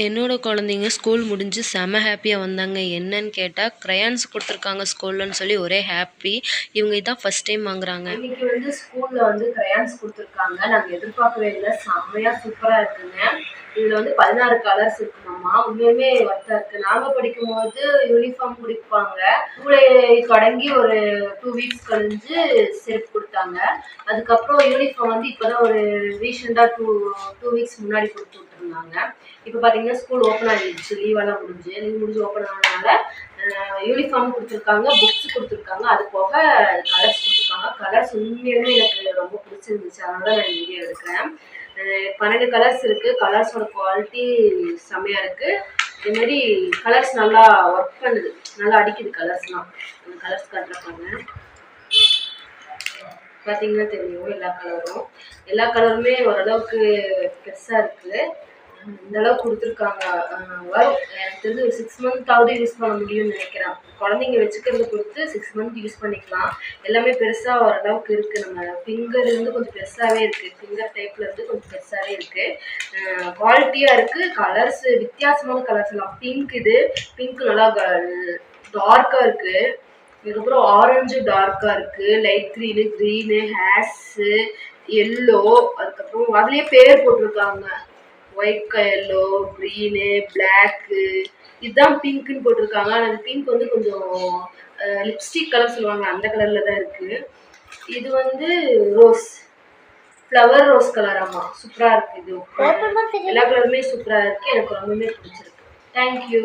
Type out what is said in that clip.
என்னோட குழந்தைங்க ஸ்கூல் முடிஞ்சு செம ஹாப்பியாக வந்தாங்க. என்னன்னு கேட்டால் க்ரையான்ஸ் கொடுத்துருக்காங்க ஸ்கூல்லன்னு சொல்லி ஒரே ஹாப்பி இவங்க இதான் ஃபஸ்ட் டைம் வாங்குறாங்க. இன்னைக்கு வந்து ஸ்கூல்ல வந்து க்ரையான்ஸ் கொடுத்துருக்காங்க. நாங்கள் எதிர்பார்க்கவே இல்லை. செம்மையா சூப்பராக இருக்குங்க. இதுல வந்து பதினாறு கலர்ஸ் இருக்குமாம்மா உண்மையுமே ஒர்த்தா இருக்கு. நாங்க படிக்கும்போது யூனிஃபார்ம் கொடுப்பாங்க. ஸ்கூலை தொடங்கி ஒரு டூ வீக்ஸ் கழிஞ்சு செருப்பு கொடுத்தாங்க. அதுக்கப்புறம் யூனிஃபார்ம் வந்து இப்போதான் ஒரு ரீசெண்டாக டூ டூ வீக்ஸ் முன்னாடி கொடுத்துருக்கோம் இருந்தாங்க இப்போ பார்த்தீங்கன்னா ஸ்கூல் ஓப்பன் ஆகிடுச்சு லீவெல்லாம் முடிஞ்சு. லீவ் முடிஞ்சு ஓப்பன் ஆனதுனால யூனிஃபார்ம் கொடுத்துருக்காங்க புக்ஸ் கொடுத்துருக்காங்க. அது போக கலர்ஸ் கொடுத்துருக்காங்க. கலர்ஸ் உண்மையிலுமே எனக்கு ரொம்ப பிடிச்சிருந்துச்சு. அதனால தான் நான் வீடியோ எடுக்கிறேன். பன்னெண்டு கலர்ஸ் இருக்குது கலர்ஸோட குவாலிட்டி செம்மையாக இருக்குது இதேமாரி கலர்ஸ் நல்லா ஒர்க் பண்ணுது. நல்லா அடிக்குது கலர்ஸ்லாம் அந்த கலர்ஸ் காட்டுறாங்க பார்த்தீங்கன்னா தெரியும் எல்லா கலரும் எல்லா கலருமே ஓரளவுக்கு பெருசாக இருக்குது இந்த அளவுக்கு கொடுத்துருக்காங்க எனக்கு தெரிஞ்சு ஒரு சிக்ஸ் மந்த்தாவது யூஸ் பண்ண முடியும்னு நினைக்கிறேன். குழந்தைங்க வச்சுக்கிறத பொறுத்து சிக்ஸ் மந்த் யூஸ் பண்ணிக்கலாம். எல்லாமே பெருசாக ஓரளவுக்கு இருக்குது நம்ம ஃபிங்கர்லேருந்து கொஞ்சம் பெருசாகவே இருக்குது ஃபிங்கர் டைப்பில் கொஞ்சம் பெருசாகவே இருக்குது குவாலிட்டியாக இருக்குது கலர்ஸ் வித்தியாசமான கலர்ஸ் எல்லாம். பிங்க் இது பிங்க் நல்லா டார்க்காக இருக்குது இதுக்கப்புறம் ஆரஞ்சு டார்க்காக இருக்குது light green green haze yellow அதுக்கப்புறம் அதுலேயே பேர் போட்டிருக்காங்க. ஒயிட் எல்லோ க்ரீனு பிளாக்கு இதுதான் பிங்க்குன்னு போட்டிருக்காங்க. ஆனால் அந்த பிங்க் வந்து கொஞ்சம் லிப்ஸ்டிக் கலர் சொல்லுவாங்க. அந்த கலரில் தான் இருக்குது இது வந்து ரோஸ் ஃப்ளவர் ரோஸ் கலர் ஆமாம் சூப்பராக இருக்குது இது. எல்லா கலருமே சூப்பராக இருக்குது எனக்கு ரொம்பவுமே பிடிச்சிருக்கு. தேங்க்யூ